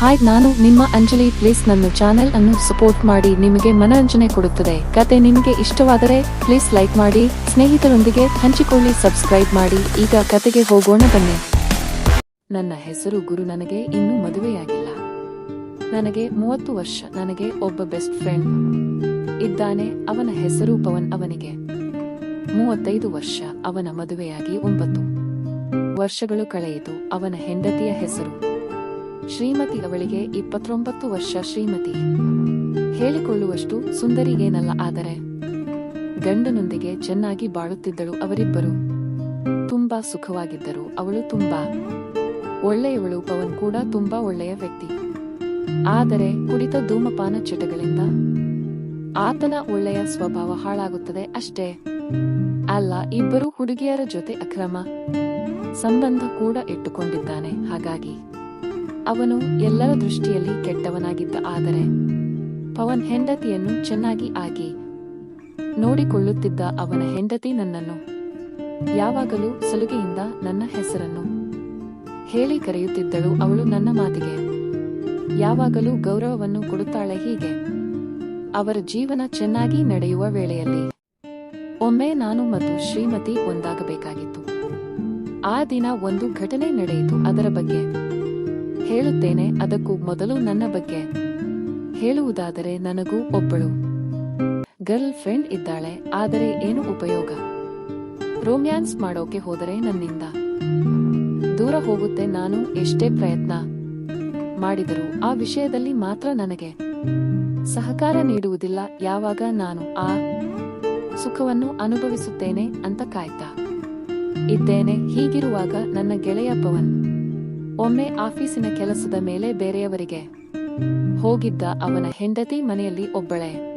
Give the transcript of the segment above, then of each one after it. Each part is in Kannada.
ಹಾಯ್ ನಾನು ನಿಮ್ಮ ಅಂಜಲಿ ಪ್ಲೀಸ್ ನನ್ನ ಚಾನೆಲ್ ಅನ್ನು ಸಪೋರ್ಟ್ ಮಾಡಿ ನಿಮಗೆ ಮನರಂಜನೆ ಕೊಡುತ್ತದೆ. ಕತೆ ನಿಮಗೆ ಇಷ್ಟವಾದರೆ ಪ್ಲೀಸ್ ಲೈಕ್ ಮಾಡಿ, ಸ್ನೇಹಿತರೊಂದಿಗೆ ಹಂಚಿಕೊಳ್ಳಿ, ಸಬ್ಸ್ಕ್ರೈಬ್ ಮಾಡಿ. ಈಗ ಕತೆಗೆ ಹೋಗೋಣ, ಬನ್ನಿ. ನನ್ನ ಹೆಸರು ಗುರು, ನನಗೆ ಇನ್ನೂ ಮದುವೆಯಾಗಿಲ್ಲ. ನನಗೆ ಮೂವತ್ತು ವರ್ಷ, ನನಗೆ ಒಬ್ಬ ಬೆಸ್ಟ್ ಫ್ರೆಂಡ್ ಇದ್ದಾನೆ, ಅವನ ಹೆಸರು ಪವನ್ ಅವನಿಗೆ. ಮೂವತ್ತೈದು ವರ್ಷ, ಅವನ ಮದುವೆಯಾಗಿ ಒಂಬತ್ತು. ವರ್ಷಗಳು ಕಳೆಯಿತು, ಅವನ ಹೆಂಡತಿಯ ಹೆಸರು. ಶ್ರೀಮತಿ ಅವಳಿಗೆ ಇಪ್ಪತ್ತೊಂಬತ್ತು ವರ್ಷ ಶ್ರೀಮತಿ. ಹೇಳಿಕೊಳ್ಳುವಷ್ಟು ಸುಂದರಿಗೇನಲ್ಲ ಆದರೆ, ಗಂಡನೊಂದಿಗೆ ಚೆನ್ನಾಗಿ ಬಾಳುತ್ತಿದ್ದಳು ಅವರಿಬ್ಬರು. ತುಂಬಾ ಸುಖವಾಗಿದ್ದರು ಅವಳು ತುಂಬಾ. ಒಳ್ಳೆಯವಳು ಪವನ್ ಕೂಡ ತುಂಬಾ ಒಳ್ಳೆಯ ವ್ಯಕ್ತಿ. ಆದರೆ ಕುಡಿತ ಧೂಮಪಾನ ಚಟಗಳಿಂದ ಆತನ ಒಳ್ಳೆಯ ಸ್ವಭಾವ ಹಾಳಾಗುತ್ತದೆ ಅಷ್ಟೇ. ಅಲ್ಲ, ಇಬ್ಬರು ಹುಡುಗಿಯರ ಜೊತೆ ಅಕ್ರಮ ಸಂಬಂಧ ಕೂಡ ಇಟ್ಟುಕೊಂಡಿದ್ದಾನೆ, ಹಾಗಾಗಿ. ಅವನು ಎಲ್ಲರ ದೃಷ್ಟಿಯಲ್ಲಿ ಕೆಟ್ಟವನಾಗಿದ್ದ ಆದರೆ ಪವನ್ ಹೆಂಡತಿಯನ್ನು ಚೆನ್ನಾಗಿ ಆಗಿ ನೋಡಿಕೊಳ್ಳುತ್ತಿದ್ದ ಅವನ ಹೆಂಡತಿ ನನ್ನನ್ನು ಯಾವಾಗಲೂ ಸಲುಗೆಯಿಂದ ನನ್ನ ಹೆಸರನ್ನು ಹೇಳಿ ಕರೆಯುತ್ತಿದ್ದಳು ಅವಳು ನನ್ನ ಮಾತಿಗೆ. ಯಾವಾಗಲೂ ಗೌರವವನ್ನು ಕೊಡುತ್ತಾಳೆ ಹೀಗೆ. ಅವರ ಜೀವನ ಚೆನ್ನಾಗಿ ನಡೆಯುವ ವೇಳೆಯಲ್ಲಿ ಒಮ್ಮೆ ನಾನು ಮತ್ತು ಶ್ರೀಮತಿ ಒಂದಾಗಬೇಕಾಗಿತ್ತು. ಆ ದಿನ ಒಂದು ಘಟನೆ ನಡೆಯಿತು ಅದರ ಬಗ್ಗೆ. ಹೇಳುತ್ತೇನೆ ಅದಕ್ಕೂ ಮೊದಲು ನನ್ನ ಬಗ್ಗೆ. ಹೇಳುವುದಾದರೆ ನನಗೂ ಒಬ್ಬಳು. ಗರ್ಲ್ ಫ್ರೆಂಡ್ ಇದ್ದಾಳೆ, ಆದರೆ ಏನು ಉಪಯೋಗ? ರೋಮ್ಯಾನ್ಸ್ ಮಾಡೋಕೆ ಹೋದರೆ ನನ್ನಿಂದ. ದೂರ ಹೋಗುತ್ತೆ ನಾನು ಎಷ್ಟೇ ಪ್ರಯತ್ನ ಮಾಡಿದರೂ ಆ ವಿಷಯದಲ್ಲಿ ಮಾತ್ರ ನನಗೆ ಸಹಕಾರ ನೀಡುವುದಿಲ್ಲ, ಯಾವಾಗ ನಾನು ಆ ಸುಖವನ್ನು ಅನುಭವಿಸುತ್ತೇನೆ ಅಂತ ಕಾಯ್ತಾ. ಇದ್ದೇನೆ, ಹೀಗಿರುವಾಗ ನನ್ನ ಗೆಳೆಯ ಪವನ್. ಒಮ್ಮೆ ಆಫೀಸಿನ ಕೆಲಸದ ಮೇಲೆ ಬೇರೆಯವರಿಗೆ ಹೋಗಿದ್ದ ಅವನ ಹೆಂಡತಿ ಮನೆಯಲ್ಲಿ ಒಬ್ಬಳೆ.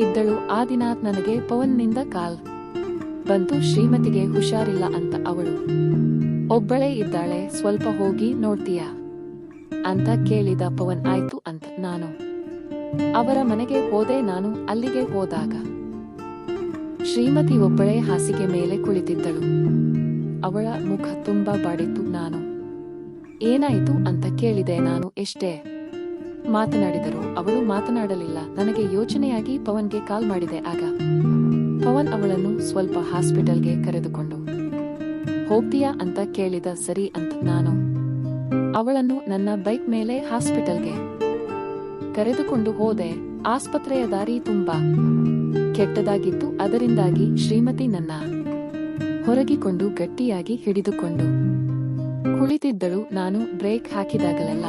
ಇದ್ದಳು, ಆ ದಿನ ನನಗೆ ಪವನ್ನಿಂದ ಕಾಲ್. ಬಂತು ಶ್ರೀಮತಿಗೆ ಹುಷಾರಿಲ್ಲ ಅಂತ ಅವಳು. ಒಬ್ಬಳೇ ಇದ್ದಾಳೆ, ಸ್ವಲ್ಪ ಹೋಗಿ ನೋಡ್ತೀಯಾ ಅಂತ ಕೇಳಿದ ಪವನ್, ಆಯ್ತು ಅಂತ ನಾನು. ಅವರ ಮನೆಗೆ ಹೋದೆ ನಾನು, ಅಲ್ಲಿಗೆ ಹೋದಾಗ. ಶ್ರೀಮತಿ ಒಬ್ಬಳೇ ಹಾಸಿಗೆ ಮೇಲೆ ಕುಳಿತಿದ್ದಳು. ಅವಳ ಮುಖ ತುಂಬಾ ಬಾಡಿತ್ತು ನಾನು. ಏನಾಯಿತು ಅಂತ ಕೇಳಿದೆ ನಾನು ಎಷ್ಟೇ. ಮಾತನಾಡಿದರು ಅವಳು ಮಾತನಾಡಲಿಲ್ಲ. ನನಗೆ ಯೋಚನೆಯಾಗಿ ಪವನ್ಗೆ ಕಾಲ್ ಮಾಡಿದೆ. ಆಗ ಪವನ್ ಅವಳನ್ನು ಸ್ವಲ್ಪ ಹಾಸ್ಪಿಟಲ್ಗೆ ಕರೆದುಕೊಂಡು, ಹೋಗ್ತೀಯಾ ಅಂತ ಕೇಳಿದ ಸರಿ ಅಂತ ನಾನು ಅವಳನ್ನು ನನ್ನ ಬೈಕ್ ಮೇಲೆ ಹಾಸ್ಪಿಟಲ್ಗೆ ಕರೆದುಕೊಂಡು ಹೋದೆ. ಆಸ್ಪತ್ರೆಯ ದಾರಿ ತುಂಬಾ ಕೆಟ್ಟದಾಗಿತ್ತು. ಅದರಿಂದಾಗಿ ಶ್ರೀಮತಿ ನನ್ನ ಹೊರಗಿಕೊಂಡು ಗಟ್ಟಿಯಾಗಿ ಹಿಡಿದುಕೊಂಡು ಕುಳಿತಿದ್ದಳು, ನಾನು ಬ್ರೇಕ್ ಹಾಕಿದಾಗಲೆಲ್ಲ.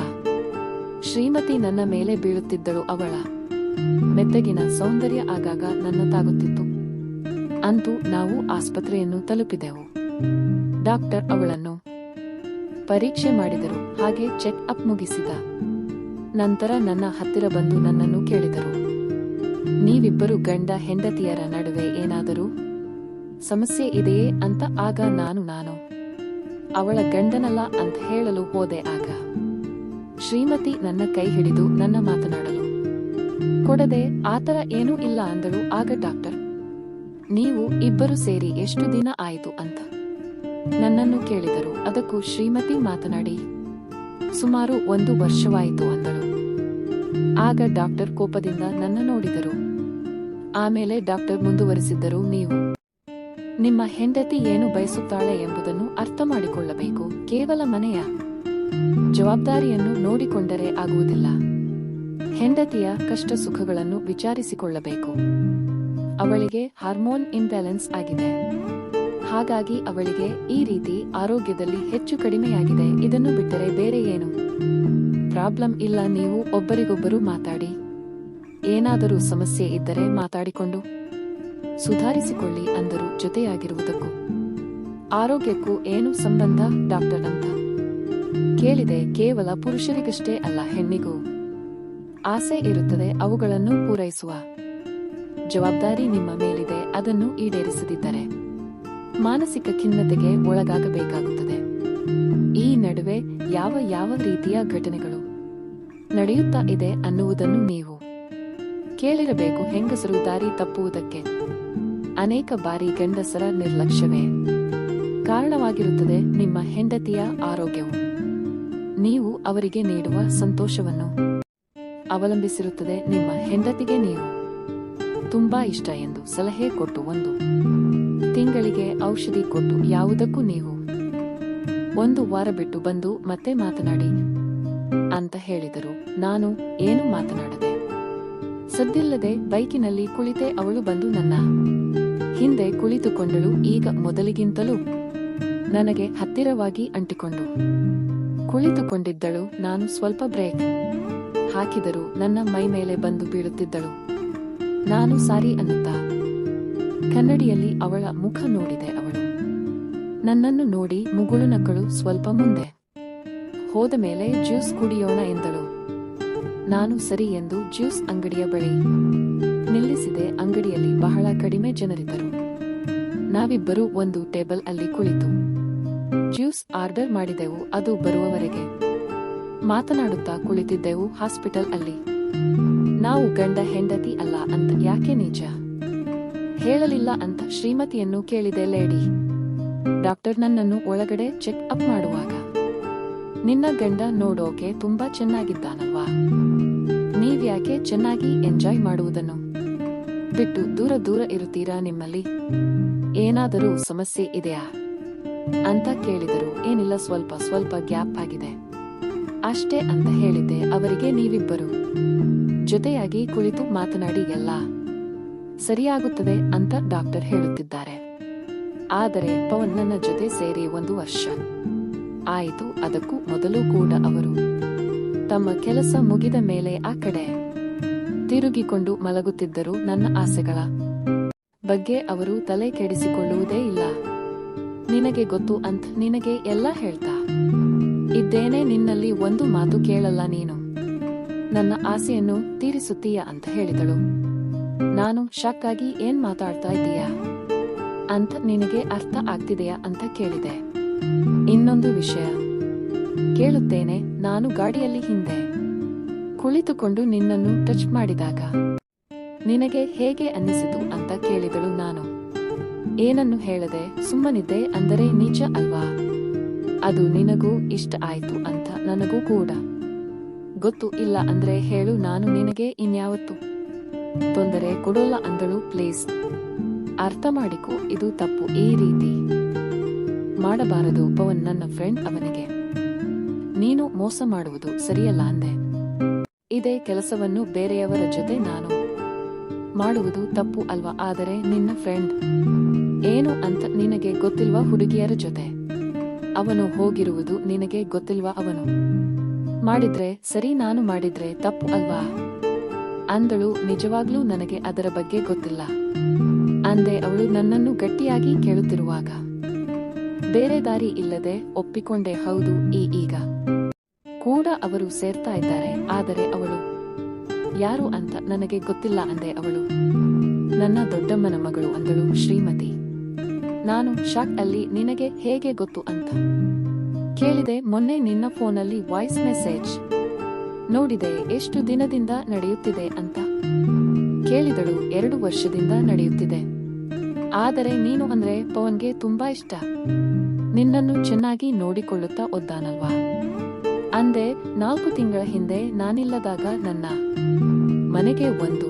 ಶ್ರೀಮತಿ ನನ್ನ ಮೇಲೆ ಬೀಳುತ್ತಿದ್ದಳು ಅವಳ. ಮೆತ್ತಗಿನ ಸೌಂದರ್ಯ ಆಗಾಗ ನನ್ನ ತಾಗುತ್ತಿತ್ತು. ಅಂತೂ ನಾವು ಆಸ್ಪತ್ರೆಯನ್ನು ತಲುಪಿದೆವು. ಡಾಕ್ಟರ್ ಅವಳನ್ನು ಪರೀಕ್ಷೆ ಮಾಡಿದರು, ಹಾಗೆ ಚೆಕ್ ಅಪ್ ಮುಗಿಸಿದ. ನಂತರ ನನ್ನ ಹತ್ತಿರ ಬಂದು ನನ್ನನ್ನು ಕೇಳಿದರು. ನೀವಿಬ್ಬರು ಗಂಡ ಹೆಂಡತಿಯರ ನಡುವೆ ಏನಾದರೂ ಸಮಸ್ಯೆ ಇದೆಯೇ ಅಂತ ಆಗ ನಾನು ನಾನು ಅವಳ ಗಂಡನಲ್ಲ ಅಂತ ಹೇಳಲು ಹೋದೆ ಆಗ. ಶ್ರೀಮತಿ ನನ್ನ ಕೈ ಹಿಡಿದು ನನ್ನ ಮಾತನಾಡಲು. ಕೊಡದೆ ಆತರ ಏನೂ ಇಲ್ಲ ಅಂದಳು ಆಗ ಡಾಕ್ಟರ್. ನೀವು ಇಬ್ಬರು ಸೇರಿ ಎಷ್ಟು ದಿನ ಆಯಿತು ಅಂತ. ನನ್ನನ್ನು ಕೇಳಿದರು. ಅದಕ್ಕೂ ಶ್ರೀಮತಿ ಮಾತನಾಡಿ, ಸುಮಾರು ಒಂದು ವರ್ಷವಾಯಿತು ಅಂದಳು. ಆಗ ಡಾಕ್ಟರ್ ಕೋಪದಿಂದ ನನ್ನ ನೋಡಿದರು. ಆಮೇಲೆ ಡಾಕ್ಟರ್ ಮುಂದುವರಿಸಿದ್ದರು ನೀವು. ನಿಮ್ಮ ಹೆಂಡತಿ ಏನು ಬಯಸುತ್ತಾಳೆ ಎಂಬುದನ್ನು ಅರ್ಥ ಮಾಡಿಕೊಳ್ಳಬೇಕು ಕೇವಲ ಮನೆಯ ಜವಾಬ್ದಾರಿಯನ್ನು ನೋಡಿಕೊಂಡರೆ ಆಗುವುದಿಲ್ಲ. ಹೆಂಡತಿಯ ಕಷ್ಟ ಸುಖಗಳನ್ನು ವಿಚಾರಿಸಿಕೊಳ್ಳಬೇಕು. ಅವಳಿಗೆ ಹಾರ್ಮೋನ್ ಇಂಬ್ಯಾಲೆನ್ಸ್ ಆಗಿದೆ. ಹಾಗಾಗಿ ಅವಳಿಗೆ ಈ ರೀತಿ ಆರೋಗ್ಯದಲ್ಲಿ ಹೆಚ್ಚು ಕಡಿಮೆಯಾಗಿದೆ. ಇದನ್ನು ಬಿಟ್ಟರೆ ಬೇರೆ ಏನು? ಪ್ರಾಬ್ಲಮ್ ಇಲ್ಲ, ನೀವು ಒಬ್ಬರಿಗೊಬ್ಬರು ಮಾತಾಡಿ. ಏನಾದರೂ ಸಮಸ್ಯೆ ಇದ್ದರೆ ಮಾತಾಡಿಕೊಂಡು. ಸುಧಾರಿಸಿಕೊಳ್ಳಿ ಅಂದರು ಜೊತೆಯಾಗಿರುವುದಕ್ಕೂ. ಆರೋಗ್ಯಕ್ಕೂ ಏನು ಸಂಬಂಧ ಡಾಕ್ಟರ್ ಅಂತ ಕೇಳಿದೆ ಕೇವಲ ಪುರುಷರಿಗಷ್ಟೇ ಅಲ್ಲ ಹೆಣ್ಣಿಗೂ. ಆಸೆ ಇರುತ್ತದೆ ಅವುಗಳನ್ನು ಪೂರೈಸುವ. ಜವಾಬ್ದಾರಿ ನಿಮ್ಮ ಮೇಲಿದೆ ಅದನ್ನು ಈಡೇರಿಸದಿದ್ದರೆ. ಮಾನಸಿಕ ಖಿನ್ನತೆಗೆ ಒಳಗಾಗಬೇಕಾಗುತ್ತದೆ. ಈ ನಡುವೆ ಯಾವ ಯಾವ ರೀತಿಯ ಘಟನೆಗಳು ನಡೆಯುತ್ತಾ ಇದೆ ಅನ್ನುವುದನ್ನು ನೀವು ಕೇಳಿರಬೇಕು ಹೆಂಗಸರು ದಾರಿ ತಪ್ಪುವುದಕ್ಕೆ. ಅನೇಕ ಬಾರಿ ಗಂಡಸರ ನಿರ್ಲಕ್ಷ್ಯವೇ. ಕಾರಣವಾಗಿರುತ್ತದೆ ನಿಮ್ಮ ಹೆಂಡತಿಯ ಆರೋಗ್ಯವು. ನೀವು ಅವರಿಗೆ ನೀಡುವ ಸಂತೋಷವನ್ನು ಅವಲಂಬಿಸಿರುತ್ತದೆ ನಿಮ್ಮ ಹೆಂಡತಿಗೆ ನೀವು. ತುಂಬಾ ಇಷ್ಟ ಎಂದು ಸಲಹೆ ಕೊಟ್ಟು ಒಂದು. ತಿಂಗಳಿಗೆ ಔಷಧಿ ಕೊಟ್ಟು ಯಾವುದಕ್ಕೂ ನೀವು. ಒಂದು ವಾರ ಬಿಟ್ಟು ಬಂದು ಮತ್ತೆ ಮಾತನಾಡಿ. ಅಂತ ಹೇಳಿದರು. ನಾನು ಏನು ಮಾತನಾಡದೆ? ಸದ್ದಿಲ್ಲದೆ ಬೈಕಿನಲ್ಲಿ ಕುಳಿತೆ ಅವಳು ಬಂದು ನನ್ನ ಹಿಂದೆ ಕುಳಿತುಕೊಂಡಳು ಈಗ ಮೊದಲಿಗಿಂತಲೂ ನನಗೆ ಹತ್ತಿರವಾಗಿ ಅಂಟಿಕೊಂಡು. ಕುಳಿತುಕೊಂಡಿದ್ದಳು, ನಾನು ಸ್ವಲ್ಪ ಬ್ರೇಕ್ ಹಾಕಿದರು ನನ್ನ ಮೈ ಮೇಲೆ ಬಂದು ಬೀಳುತ್ತಿದ್ದಳು. ನಾನು ಸಾರಿ ಅನ್ನುತ್ತ? ಕನ್ನಡಿಯಲ್ಲಿ ಅವಳ ಮುಖ ನೋಡಿದೆ ಅವಳು. ನನ್ನನ್ನು ನೋಡಿ ಮುಗುಳು ನಕ್ಕಳು ಸ್ವಲ್ಪ ಮುಂದೆ. ಹೋದ ಮೇಲೆ ಜ್ಯೂಸ್ ಕುಡಿಯೋಣ ಎಂದಳು. ನಾನು ಸರಿ ಎಂದು ಜ್ಯೂಸ್ ಅಂಗಡಿಯ ಬಳಿ ನಿಲ್ಲಿಸಿದೆ. ಅಂಗಡಿಯಲ್ಲಿ ಬಹಳ ಕಡಿಮೆ ಜನರಿದ್ದರು. ನಾವಿಬ್ಬರು ಒಂದು ಟೇಬಲ್ ಅಲ್ಲಿ ಕುಳಿತು ಜ್ಯೂಸ್ ಆರ್ಡರ್ ಮಾಡಿದೆವು. ಅದು ಬರುವವರೆಗೆ ಮಾತನಾಡುತ್ತಾ ಕುಳಿತಿದ್ದೆವು ಹಾಸ್ಪಿಟಲ್ ಅಲ್ಲಿ. ನಾವು ಗಂಡ ಹೆಂಡತಿ ಅಲ್ಲ ಅಂತ ಯಾಕೆ ನಿಜ ಹೇಳಲಿಲ್ಲ ಅಂತ ಶ್ರೀಮತಿಯನ್ನು ಕೇಳಿದೆ ಲೇಡಿ. ಡಾಕ್ಟರ್ ನನ್ನನ್ನು ಒಳಗಡೆ ಚೆಕ್ ಅಪ್ ಮಾಡುವಾಗ ನಿನ್ನ ಗಂಡ ನೋಡೋಕೆ ತುಂಬಾ ಚೆನ್ನಾಗಿದ್ದಾನಲ್ವಾ? ನೀವ್ಯಾಕೆ ಚೆನ್ನಾಗಿ ಎಂಜಾಯ್ ಮಾಡುವುದನ್ನು? ಬಿಟ್ಟು ದೂರ ದೂರ ಇರುತ್ತೀರಾ ನಿಮ್ಮಲ್ಲಿ? ಏನಾದರೂ ಸಮಸ್ಯೆ ಇದೆಯಾ? ಅಂತ ಕೇಳಿದರು ಏನಿಲ್ಲ, ಸ್ವಲ್ಪ ಸ್ವಲ್ಪ ಗ್ಯಾಪ್ ಆಗಿದೆ. ಅಷ್ಟೇ ಅಂತ ಹೇಳಿದ್ದೆ ಅವರಿಗೆ ನೀವಿಬ್ಬರು. ಜೊತೆಯಾಗಿ ಕುಳಿತು ಮಾತನಾಡಿ ಎಲ್ಲ ಸರಿಯಾಗುತ್ತದೆ ಅಂತ ಡಾಕ್ಟರ್ ಹೇಳುತ್ತಿದ್ದಾರೆ. ಆದರೆ ಪವನ್ ನನ್ನ ಜೊತೆ ಸೇರಿ ಒಂದು ವರ್ಷ. ಆಯಿತು, ಅದಕ್ಕೂ ಮೊದಲು ಕೂಡ ಅವರು. ತಮ್ಮ ಕೆಲಸ ಮುಗಿದ ಮೇಲೆ ಆ ಕಡೆ ತಿರುಗಿಕೊಂಡು ಮಲಗುತ್ತಿದ್ದರು ನನ್ನ ಆಸೆಗಳ ಬಗ್ಗೆ ಅವರು ತಲೆ ಕೆಡಿಸಿಕೊಳ್ಳುವುದೇ ಇಲ್ಲ. ನಿನಗೆ ಗೊತ್ತು ಅಂತ ನಿನಗೆ ಎಲ್ಲ ಹೇಳ್ತಾ. ಇದ್ದೇನೆ ನಿನ್ನಲ್ಲಿ ಒಂದು ಮಾತು ಕೇಳಲ್ಲ ನೀನು. ನನ್ನ ಆಸೆಯನ್ನು ತೀರಿಸುತ್ತೀಯ ಅಂತ ಹೇಳಿದಳು. ನಾನು ಶಾಕ್ ಆಗಿ ಏನ್ ಮಾತಾಡ್ತಾ ಇದ್ದೀಯಾ? ಅಂತ ನಿನಗೆ ಅರ್ಥ ಆಗ್ತಿದೆಯಾ ಅಂತ ಕೇಳಿದೆ. ಇನ್ನೊಂದು ವಿಷಯ. ಕೇಳುತ್ತೇನೆ, ನಾನು ಗಾಡಿಯಲ್ಲಿ ಹಿಂದೆ. ಕುಳಿತುಕೊಂಡು ನಿನ್ನನ್ನು ಟಚ್ ಮಾಡಿದಾಗ. ನಿನಗೆ ಹೇಗೆ ಅನ್ನಿಸಿತು ಅಂತ ಕೇಳಿದಳು ನಾನು. ಏನನ್ನು ಹೇಳದೆ, ಸುಮ್ಮನಿದ್ದೆ ಅಂದರೆ ನಿಜ ಅಲ್ವಾ? ಅದು ನಿನಗೂ ಇಷ್ಟ ಆಯ್ತು ಅಂತ ನನಗೂ ಕೂಡ. ಗೊತ್ತು ಇಲ್ಲ ಅಂದ್ರೆ ಹೇಳು, ನಾನು ನಿನಗೆ ಇನ್ಯಾವತ್ತು? ತೊಂದರೆ ಕೊಡೋಲ್ಲ ಅಂದಳು ಪ್ಲೀಸ್ ಅರ್ಥ ಮಾಡಿಕೊ, ಇದು ತಪ್ಪು, ಈ ರೀತಿ. ಮಾಡಬಾರದು ಪವನ್ ನನ್ನ ಫ್ರೆಂಡ್ ಅವನಿಗೆ. ನೀನು ಮೋಸ ಮಾಡುವುದು ಸರಿಯಲ್ಲ ಅಂದೆ. ಇದೇ ಕೆಲಸವನ್ನು ಬೇರೆಯವರ ಜೊತೆ ನಾನು ಮಾಡುವುದು ತಪ್ಪು ಅಲ್ವಾ ಆದರೆ ನಿನ್ನ ಫ್ರೆಂಡ್ ಏನು ಅಂತ ನಿನಗೆ ಗೊತ್ತಿಲ್ವಾ ಹುಡುಗಿಯರ ಜೊತೆ? ಅವನು ಹೋಗಿರುವುದು ನಿನಗೆ ಗೊತ್ತಿಲ್ವಾ ಅವನು? ಮಾಡಿದ್ರೆ ಸರಿ ನಾನು ಮಾಡಿದ್ರೆ ತಪ್ಪು ಅಲ್ವಾ? ಅಂದಳು ನಿಜವಾಗ್ಲೂ ನನಗೆ ಅದರ ಬಗ್ಗೆ ಗೊತ್ತಿಲ್ಲ. ಅಂದೆ ಅವಳು ನನ್ನನ್ನು ಗಟ್ಟಿಯಾಗಿ ಕೇಳುತ್ತಿರುವಾಗ. ಬೇರೆ ದಾರಿ ಇಲ್ಲದೆ ಒಪ್ಪಿಕೊಂಡೆ ಹೌದು ಈ ಈಗ. ಕೂಡ ಅವರು ಸೇರ್ತಾ ಇದ್ದಾರೆ, ಆದರೆ ಅವಳು ಯಾರು ಅಂತ ನನಗೆ ಗೊತ್ತಿಲ್ಲ ಅಂದೆ ಅವಳು. ನನ್ನ ದೊಡ್ಡಮ್ಮನ ಮಗಳು ಅಂದಳು ಶ್ರೀಮತಿ. ನಾನು ಶಾಕ್ ಅಲ್ಲಿ ನಿನಗೆ ಹೇಗೆ ಗೊತ್ತು ಅಂತ ಕೇಳಿದೆ, ಮೊನ್ನೆ ನಿನ್ನ ಫೋನಲ್ಲಿ ವಾಯ್ಸ್ ಮೆಸೇಜ್ ನೋಡಿದೆ, ಎಷ್ಟು ದಿನದಿಂದ ನಡೆಯುತ್ತಿದೆ ಅಂತ ಕೇಳಿದಳು, ಎರಡು ವರ್ಷದಿಂದ ನಡೆಯುತ್ತಿದೆ. ಆದರೆ ನೀನು ಅಂದ್ರೆ ಪವನ್ಗೆ ತುಂಬಾ ಇಷ್ಟ. ನಿನ್ನನ್ನು ಚೆನ್ನಾಗಿ ನೋಡಿಕೊಳ್ಳುತ್ತಾ ಒದ್ದಾನಲ್ವಾ? ಅಂದೆ ನಾಲ್ಕು ತಿಂಗಳ ಹಿಂದೆ ನಾನಿಲ್ಲದಾಗ ನನ್ನ ಮನೆಗೆ ಒಂದು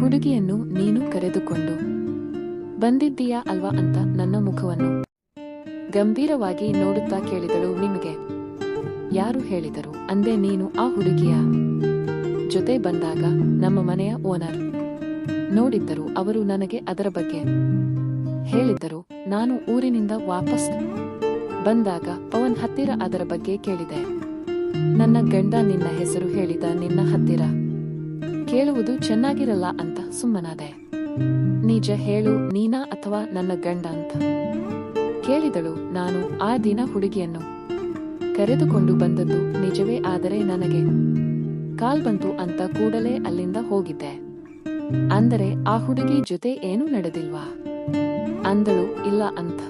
ಹುಡುಗಿಯನ್ನು ನೀನು ಕರೆದುಕೊಂಡು ಬಂದಿದ್ದೀಯಾ ಅಲ್ವಾ ಅಂತ ನನ್ನ ಮುಖವನ್ನು ಗಂಭೀರವಾಗಿ ನೋಡುತ್ತಾ ಕೇಳಿದಳು ನಿಮಗೆ. ಯಾರು ಹೇಳಿದರು? ಅಂದೆ ನೀನು ಆ ಹುಡುಗಿಯ ಜೊತೆ ಬಂದಾಗ ನಮ್ಮ ಮನೆಯ ಓನರ್. ನೋಡಿದ್ದರು ಅವರು ನನಗೆ ಅದರ ಬಗ್ಗೆ ಹೇಳಿದ್ದರು. ನಾನು ಊರಿನಿಂದ ವಾಪಸ್ ಬಂದಾಗ ಪವನ್ ಹತ್ತಿರ ಅದರ ಬಗ್ಗೆ ಕೇಳಿದೆ. ನನ್ನ ಗಂಡ ನಿನ್ನ ಹೆಸರು ಹೇಳಿದ ನಿನ್ನ ಹತ್ತಿರ ಕೇಳುವುದು ಚೆನ್ನಾಗಿರಲ್ಲ ಅಂತ ಸುಮ್ಮನಾದೆ. ನಿಜ ಹೇಳು, ನೀನಾ ಅಥವಾ ನನ್ನ ಗಂಡ ಅಂತ ಕೇಳಿದಳು. ನಾನು ಆ ದಿನ ಹುಡುಗಿಯನ್ನು ಕರೆದುಕೊಂಡು ಬಂದದ್ದು ನಿಜವೇ ಆದರೆ ನನಗೆ ಕಾಲ್ ಬಂತು ಅಂತ ಕೂಡಲೇ ಅಲ್ಲಿಂದ ಹೋಗಿದ್ದೆ. ಅಂದರೆ ಆ ಹುಡುಗಿ ಜೊತೆ ಏನೂ ನಡೆದಿಲ್ವಾ? ಅಂದಳು, ಇಲ್ಲ ಅಂತ.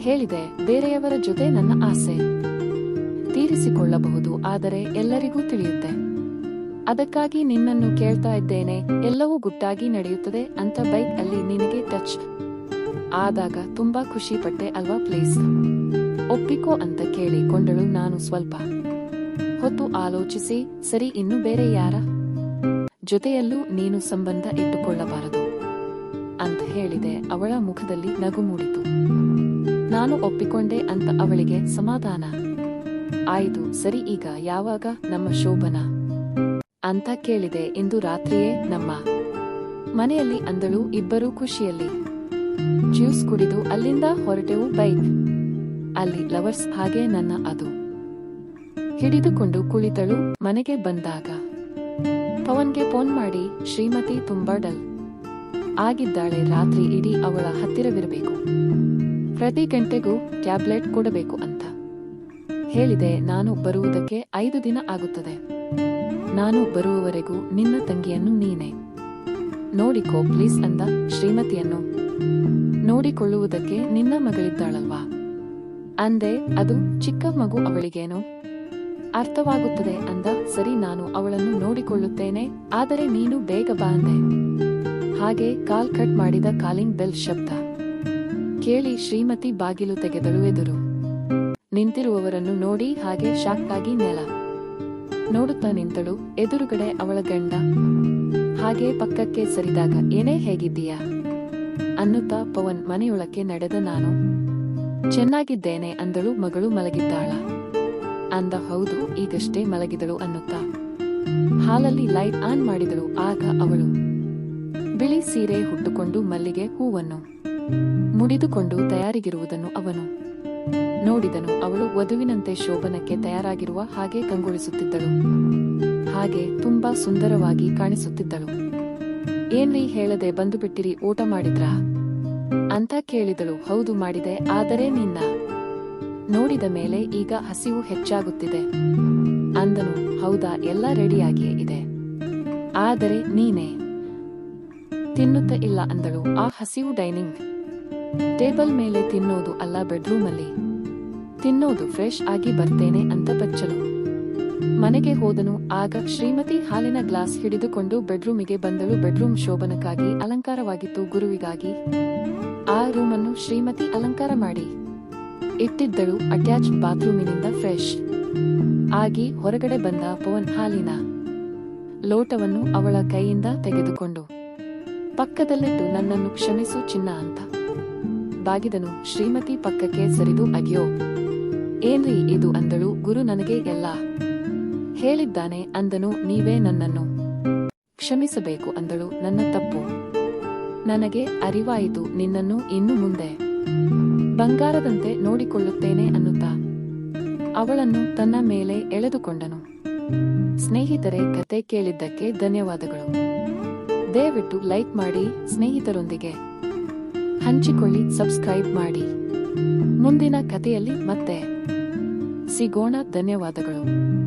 ಹೇಳಿದೆ, ಬೇರೆಯವರ ಜೊತೆ ನನ್ನ ಆಸೆ. ತೀರಿಸಿಕೊಳ್ಳಬಹುದು, ಆದರೆ ಎಲ್ಲರಿಗೂ ತಿಳಿಯುತ್ತೆ. ಅದಕ್ಕಾಗಿ ನಿನ್ನನ್ನು ಕೇಳ್ತಾ ಇದ್ದೇನೆ, ಎಲ್ಲವೂ ಗುಟ್ಟಾಗಿ ನಡೆಯುತ್ತದೆ ಅಂತ ಬೈಕ್ ಅಲ್ಲಿ ನಿನಗೆ ಟಚ್. ಆದಾಗ ತುಂಬಾ ಖುಷಿ ಪಟ್ಟೆ ಅಲ್ವಾ ಪ್ಲೀಸ್? ಒಪ್ಪಿಕೋ ಅಂತ ಕೇಳಿಕೊಂಡಳು ನಾನು ಸ್ವಲ್ಪ. ಹೊತ್ತು ಆಲೋಚಿಸಿ, ಸರಿ, ಇನ್ನು ಬೇರೆ ಯಾರ? ಜೊತೆಯಲ್ಲೂ ನೀನು ಸಂಬಂಧ ಇಟ್ಟುಕೊಳ್ಳಬಾರದು ಅಂತ ಹೇಳಿದೆ. ಅವಳ ಮುಖದಲ್ಲಿ ನಗು ಮೂಡಿತು. ನಾನು ಒಪ್ಪಿಕೊಂಡೆ ಅಂತ ಅವಳಿಗೆ ಸಮಾಧಾನ. ಆಯಿತು, ಸರಿ ಈಗ, ಯಾವಾಗ ನಮ್ಮ ಶೋಭನ? ಅಂತ ಕೇಳಿದೆ. ಇಂದು ರಾತ್ರಿಯೇ ನಮ್ಮ ಮನೆಯಲ್ಲಿ ಅಂದಳು ಇಬ್ಬರೂ ಖುಷಿಯಲ್ಲಿ. ಜ್ಯೂಸ್ ಕುಡಿದು ಅಲ್ಲಿಂದ ಹೊರಟೆವು ಬೈಕ್. ಅಲ್ಲಿ ಲವರ್ಸ್ ಹಾಗೆ ನನ್ನ ಅದು. ಹಿಡಿದುಕೊಂಡು ಕುಳಿತಳು ಮನೆಗೆ ಬಂದಾಗ. ಪವನ್ಗೆ ಫೋನ್ ಮಾಡಿ ಶ್ರೀಮತಿ ತುಂಬಾ ಡಲ್ ಆಗಿದ್ದಾಳೆ ರಾತ್ರಿ ಇಡೀ ಅವಳ ಹತ್ತಿರವಿರಬೇಕು. ಪ್ರತಿ ಗಂಟೆಗೂ ಟ್ಯಾಬ್ಲೆಟ್ ಕೊಡಬೇಕು ಅಂತ. ಹೇಳಿದೆ, ನಾನು ಬರುವುದಕ್ಕೆ ಐದು ದಿನ ಆಗುತ್ತದೆ. ನಾನು ಬರುವವರೆಗೂ ನಿನ್ನ ತಂಗಿಯನ್ನು ನೀನೆ. ನೋಡಿಕೋ ಪ್ಲೀಸ್ ಅಂದ ಶ್ರೀಮತಿಯನ್ನು. ನೋಡಿಕೊಳ್ಳುವುದಕ್ಕೆ ನಿನ್ನ ಮಗಳಿದ್ದಾಳಲ್ವಾ? ಅಂದೆ, ಅದು ಚಿಕ್ಕ ಮಗು ಅವಳಿಗೇನು? ಅರ್ಥವಾಗುತ್ತದೆ ಅಂದ. ಸರಿ, ನಾನು ಅವಳನ್ನು ನೋಡಿಕೊಳ್ಳುತ್ತೇನೆ. ಆದರೆ ನೀನು ಬೇಗ ಬಾ ಅಂದೆ. ಹಾಗೆ ಕಾಲ್ ಕಟ್ ಮಾಡಿದ ಕಾಲಿಂಗ್ ಬೆಲ್ ಶಬ್ದ. ಕೇಳಿ ಶ್ರೀಮತಿ ಬಾಗಿಲು ತೆಗೆದಳು ಎದುರು. ನಿಂತಿರುವವರನ್ನು ನೋಡಿ ಹಾಗೆ ಶಾಕ್ ನೆಲ. ನೋಡುತ್ತಾ ನಿಂತಳು ಎದುರುಗಡೆ ಅವಳ ಗಂಡ. ಹಾಗೆ ಪಕ್ಕಕ್ಕೆ ಸರಿದಾಗ, ಏನೇ ಹೇಗಿದ್ದೀಯಾ? ಅನ್ನುತ್ತಾ ಪವನ್ ಮನೆಯೊಳಕ್ಕೆ ನಡೆದ ನಾನು. ಚೆನ್ನಾಗಿದ್ದೇನೆ ಅಂದಳು ಮಗಳು ಮಲಗಿದ್ದಾಳ. ಅಂದ ಹೌದು, ಈಗಷ್ಟೇ ಮಲಗಿದಳು ಅನ್ನುತ್ತಾ. ಹಾಲಲ್ಲಿ ಲೈಟ್ ಆನ್ ಮಾಡಿದಳು, ಆಗ ಅವಳು. ಬಿಳಿ ಸೀರೆ ಹುಟ್ಟುಕೊಂಡು ಮಲ್ಲಿಗೆ ಹೂವನ್ನು ಮುಡಿದುಕೊಂಡು ತಯಾರಿಗಿರುವುದನ್ನು ಅವನು ನೋಡಿದನು. ಅವಳು ವಧುವಿನಂತೆ ಶೋಭನಕ್ಕೆ ತಯಾರಾಗಿರುವ ಹಾಗೆ ಕಂಗೊಳಿಸುತ್ತಿದ್ದಳು. ಹಾಗೆ ತುಂಬಾ ಸುಂದರವಾಗಿ ಕಾಣಿಸುತ್ತಿದ್ದಳು. ಏನ್ರಿ ಹೇಳದೆ ಬಂದು ಬಿಟ್ಟಿರಿ ಊಟ ಮಾಡಿದ್ರಾ? ಅಂತ ಕೇಳಿದಳು. ಹೌದು ಮಾಡಿದೆ, ಆದರೆ ನಿನ್ನ ನೋಡಿದ ಮೇಲೆ ಈಗ ಹಸಿವು ಹೆಚ್ಚಾಗುತ್ತಿದೆ. ಅಂದನು, ಹೌದಾ, ಎಲ್ಲ ರೆಡಿಯಾಗಿಯೇ ಇದೆ. ಆದರೆ ನೀನೇ? ತಿನ್ನುತ್ತ ಇಲ್ಲ ಅಂದಳು, ಆ ಹಸಿವು ಡೈನಿಂಗ್. ಟೇಬಲ್ ಮೇಲೆ ತಿನ್ನೋದು ಅಲ್ಲ ಬೆಡ್ರೂಮಲ್ಲಿ. ತಿನ್ನೋದು ಫ್ರೆಶ್ ಆಗಿ ಬರ್ತೇನೆ ಅಂತ ಬಚ್ಚಲು. ಮನೆಗೆ ಹೋದನು, ಆಗ ಶ್ರೀಮತಿ ಹಾಲಿನ ಗ್ಲಾಸ್ ಹಿಡಿದುಕೊಂಡು ಬೆಡ್ರೂಮಿಗೆ ಬಂದಳು. ಬೆಡ್ರೂಮ್ ಶೋಭನಕ್ಕಾಗಿ ಅಲಂಕಾರವಾಗಿತ್ತು, ಗುರುವಿಗಾಗಿ. ಆ ರೂಮನ್ನು ಶ್ರೀಮತಿ ಅಲಂಕಾರ ಮಾಡಿ. ಇಟ್ಟಿದ್ದಳು ಅಟ್ಯಾಚ್ ಬಾತ್ರೂಮಿನಿಂದ ಫ್ರೆಶ್ ಆಗಿ ಹೊರಗಡೆ ಬಂದ ಪವನ್ ಹಾಲಿನ ಲೋಟವನ್ನು ಅವಳ ಕೈಯಿಂದ ತೆಗೆದುಕೊಂಡು ಪಕ್ಕದಲ್ಲಿಟ್ಟು ನನ್ನನ್ನು ಕ್ಷಮಿಸು ಚಿನ್ನ ಅಂತ ಬಾಗಿದನು. ಶ್ರೀಮತಿ ಪಕ್ಕಕ್ಕೆ ಸರಿದು ಅಗ್ಯೋ ಏನ್ರಿ ಇದು ಅಂದಳು. ಗುರು ನನಗೆ ಎಲ್ಲ ಹೇಳಿದ್ದಾನೆ ಅಂದನು. ನೀವೇ ನನ್ನನ್ನು ಕ್ಷಮಿಸಬೇಕು ಅಂದಳು. ನನ್ನ ತಪ್ಪು ನನಗೆ ಅರಿವಾಯಿತು. ನಿನ್ನನ್ನು ಇನ್ನು ಮುಂದೆ ಬಂಗಾರದಂತೆ ನೋಡಿಕೊಳ್ಳುತ್ತೇನೆ ಅನ್ನುತ್ತಾ, ಅವಳನ್ನು ತನ್ನ ಮೇಲೆ ಎಳೆದುಕೊಂಡನು. ಸ್ನೇಹಿತರೆ, ಕತೆ ಕೇಳಿದ್ದಕ್ಕೆ ಧನ್ಯವಾದಗಳು. ದಯವಿಟ್ಟು ಲೈಕ್ ಮಾಡಿ ಸ್ನೇಹಿತರೊಂದಿಗೆ ಹಂಚಿಕೊಳ್ಳಿ, ಸಬ್ಸ್ಕ್ರೈಬ್ ಮಾಡಿ. ಮುಂದಿನ ಕಥೆಯಲ್ಲಿ ಮತ್ತೆ ಸಿಗೋಣ, ಧನ್ಯವಾದಗಳು.